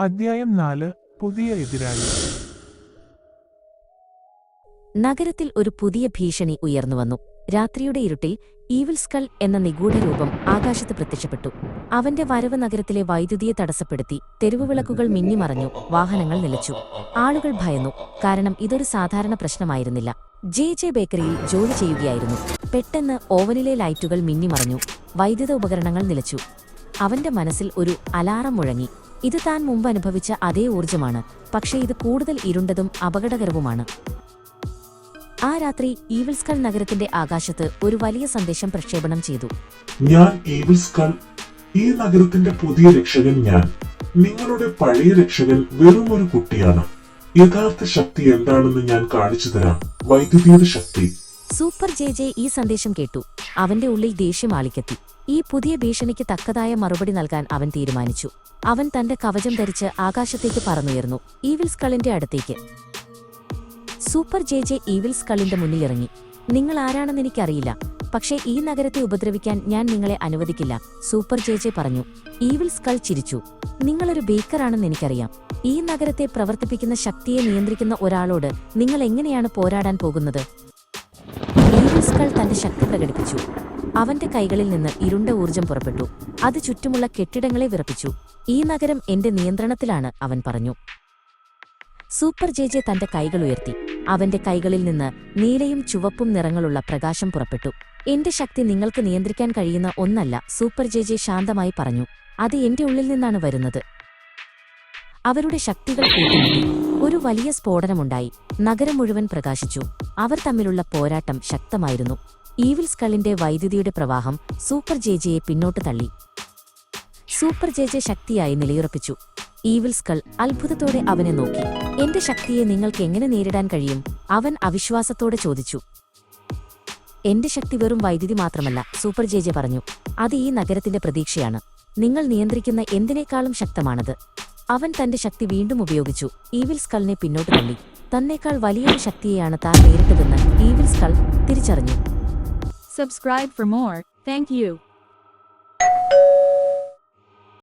അധ്യായം നാല് പുതിയ എതിരാളി. നഗരത്തിൽ ഒരു പുതിയ ഭീഷണി ഉയർന്നുവന്നു രാത്രിയുടെ ഇരുട്ടിൽ ഈവിൽ സ്കൾ എന്ന നിഗൂഢ രൂപം ആകാശത്ത് പ്രത്യക്ഷപ്പെട്ടു. അവന്റെ വരവ് നഗരത്തിലെ വൈദ്യുതിയെ തടസ്സപ്പെടുത്തി തെരുവുവിളക്കുകൾ മിന്നിമറഞ്ഞു വാഹനങ്ങൾ നിലച്ചു. ആളുകൾ ഭയന്നു കാരണം ഇതൊരു സാധാരണ പ്രശ്നമായിരുന്നില്ല. ജെ. ജെ. ബേക്കറിയിൽ ജോലി ചെയ്യുകയായിരുന്നു. പെട്ടെന്ന് ഓവനിലെ ലൈറ്റുകൾ മിന്നിമറഞ്ഞു വൈദ്യുത ഉപകരണങ്ങൾ നിലച്ചു. അവന്റെ മനസ്സിൽ ഒരു അലാറം മുഴങ്ങി. ഇത് താൻ മുമ്പ് അനുഭവിച്ച അതേ ഊർജമാണ്. പക്ഷേ ഇത് കൂടുതൽ ഇരുണ്ടതും അപകടകരവുമാണ്. ആ രാത്രി ഈവിൾസ്കൾ നഗരത്തിന്റെ ആകാശത്ത് ഒരു വലിയ സന്ദേശം പ്രക്ഷേപണം ചെയ്തു. ഞാൻ ഈവിൾസ്കൾ ഈ നഗരത്തിന്റെ പുതിയ രക്ഷകൻ ഞാൻ. നിങ്ങളുടെ പഴയ രക്ഷകൻ വെറും ഒരു കുട്ടിയാണ്. യഥാർത്ഥ ശക്തി എന്താണെന്ന് ഞാൻ കാണിച്ചു തരാം. വൈദ്യുതിയുടെ ശക്തി. സൂപ്പർ ജെ ജെ ഈ സന്ദേശം കേട്ടു. അവന്റെ ഉള്ളിൽ ദേഷ്യം ആളിക്കെത്തി. ഈ പുതിയ ഭീഷണിക്ക് തക്കതായ മറുപടി നൽകാൻ അവൻ തീരുമാനിച്ചു. അവൻ തന്റെ കവചം ധരിച്ച് ആകാശത്തേക്ക് പറന്നുയർന്നു. ഈവിൽ സ്കളിന്റെ അടുത്തേക്ക്. സൂപ്പർ ജെ ജെ ഈവിൽ സ്കളിന്റെ മുന്നിലിറങ്ങി നിങ്ങൾ ആരാണെന്ന് എനിക്കറിയില്ല. പക്ഷേ ഈ നഗരത്തെ ഉപദ്രവിക്കാൻ ഞാൻ നിങ്ങളെ അനുവദിക്കില്ല സൂപ്പർ ജെ ജെ പറഞ്ഞു. ഈവിൽ സ്കൾ ചിരിച്ചു. നിങ്ങളൊരു ബേക്കറാണെന്ന് എനിക്കറിയാം. ഈ നഗരത്തെ പ്രവർത്തിപ്പിക്കുന്ന ശക്തിയെ നിയന്ത്രിക്കുന്ന ഒരാളോട് നിങ്ങൾ എങ്ങനെയാണ് പോരാടാൻ പോകുന്നത്? ഈവിൾസ്കൾ തന്റെ ശക്തി പ്രകടിപ്പിച്ചു. അവന്റെ കൈകളിൽ നിന്ന് ഇരുണ്ട ഊർജം പുറപ്പെട്ടു. അത് ചുറ്റുമുള്ള കെട്ടിടങ്ങളെ വിറപ്പിച്ചു. ഈ നഗരം എന്റെ നിയന്ത്രണത്തിലാണ് അവൻ പറഞ്ഞു. സൂപ്പർ ജെ ജെ തന്റെ കൈകൾ ഉയർത്തി. അവന്റെ കൈകളിൽ നിന്ന് നീലയും ചുവപ്പും നിറങ്ങളുള്ള പ്രകാശം പുറപ്പെട്ടു. എന്റെ ശക്തി നിങ്ങൾക്ക് നിയന്ത്രിക്കാൻ കഴിയുന്ന ഒന്നല്ല സൂപ്പർ ജെ ജെ ശാന്തമായി പറഞ്ഞു. അത് എന്റെ ഉള്ളിൽ നിന്നാണ് വരുന്നത്. അവരുടെ ശക്തികൾ കൂട്ടിമുട്ടി. ഒരു വലിയ സ്ഫോടനമുണ്ടായി. നഗരം മുഴുവൻ പ്രകാശിച്ചു. അവർ തമ്മിലുള്ള പോരാട്ടം ശക്തമായിരുന്നു. ഈവിൽ സ്കളിന്റെ വൈദ്യുതിയുടെ പ്രവാഹം സൂപ്പർ ജെജെയെ പിന്നോട്ട് തള്ളി. സൂപ്പർ ജെജെ ശക്തിയായി നിലയുറപ്പിച്ചു. ഈവിൽ സ്കൾ അത്ഭുതത്തോടെ അവനെ നോക്കി. എന്റെ ശക്തിയെ നിങ്ങൾക്ക് എങ്ങനെ നേരിടാൻ കഴിയും? അവൻ അവിശ്വാസത്തോടെ ചോദിച്ചു. എന്റെ ശക്തി വെറും വൈദ്യുതി മാത്രമല്ല സൂപ്പർ ജെജെ പറഞ്ഞു. അത് ഈ നഗരത്തിന്റെ പ്രതീക്ഷയാണ്. നിങ്ങൾ നിയന്ത്രിക്കുന്ന എന്തിനേക്കാളും ശക്തമാണത്. അവൻ തന്റെ ശക്തി വീണ്ടും ഉപയോഗിച്ചു. ഈവിൽ സ്കളിനെ പിന്നോട്ട് തള്ളി. തന്നേക്കാൾ വലിയൊരു ശക്തിയെയാണ് താൻ നേരിട്ടതെന്ന് ഈവിൽ സ്കൾ തിരിച്ചറിഞ്ഞു. Subscribe for more thank you.